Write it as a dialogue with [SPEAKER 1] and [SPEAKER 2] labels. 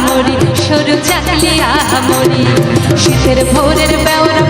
[SPEAKER 1] আহামরি সরু চাকলি আহামরি শীতের ভোরের বেওরা